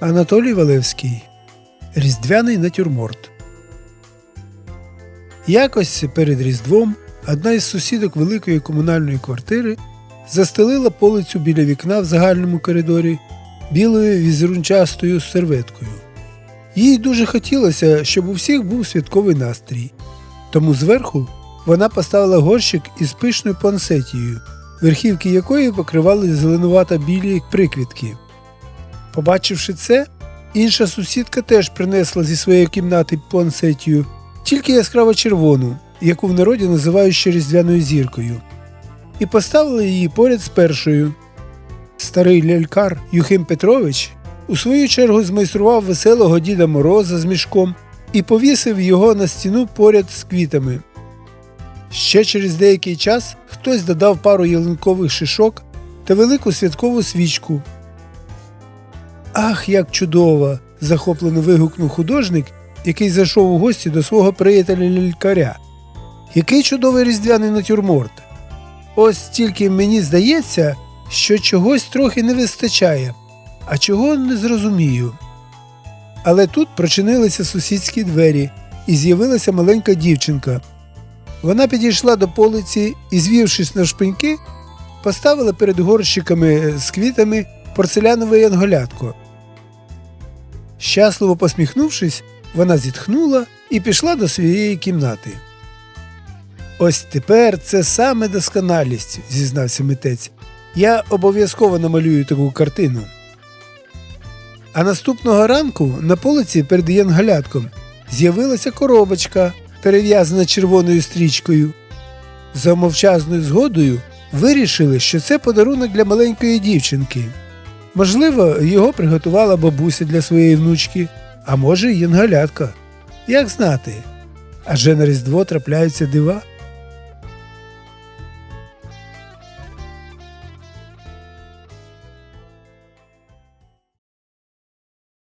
Анатолій Валевський. Різдвяний натюрморт. Якось перед Різдвом одна із сусідок великої комунальної квартири застелила полицю біля вікна в загальному коридорі білою візерунчастою серветкою. Їй дуже хотілося, щоб у всіх був святковий настрій. Тому зверху вона поставила горщик із пишною пансетією, верхівки якої покривали зеленувато білі приквітки. Побачивши це, інша сусідка теж принесла зі своєї кімнати пансетію, тільки яскраво червону, яку в народі називають ще різдвяною зіркою, і поставила її поряд з першою. Старий лялькар Юхим Петрович у свою чергу змайстрував веселого Діда Мороза з мішком і повісив його на стіну поряд з квітами. Ще через деякий час хтось додав пару ялинкових шишок та велику святкову свічку. Ах, як чудово! захоплено вигукнув художник, який зайшов у гості до свого приятеля лялькаря. Який чудовий різдвяний натюрморт! Ось тільки мені здається, що чогось трохи не вистачає, а чого не зрозумію. Але тут прочинилися сусідські двері, і з'явилася маленька дівчинка. Вона підійшла до полиці і, звівшись на шпиньки, поставила перед горщиками з квітами порцелянове янголятко. Щасливо посміхнувшись, вона зітхнула і пішла до своєї кімнати. Ось тепер це саме досконалість, зізнався митець. Я обов'язково намалюю таку картину. А наступного ранку на полиці перед янголятком з'явилася коробочка, перев'язана червоною стрічкою. За мовчазною згодою вирішили, що це подарунок для маленької дівчинки. Можливо, його приготувала бабуся для своєї внучки, а може, й янголятка. Як знати? Адже на Різдво трапляються дива.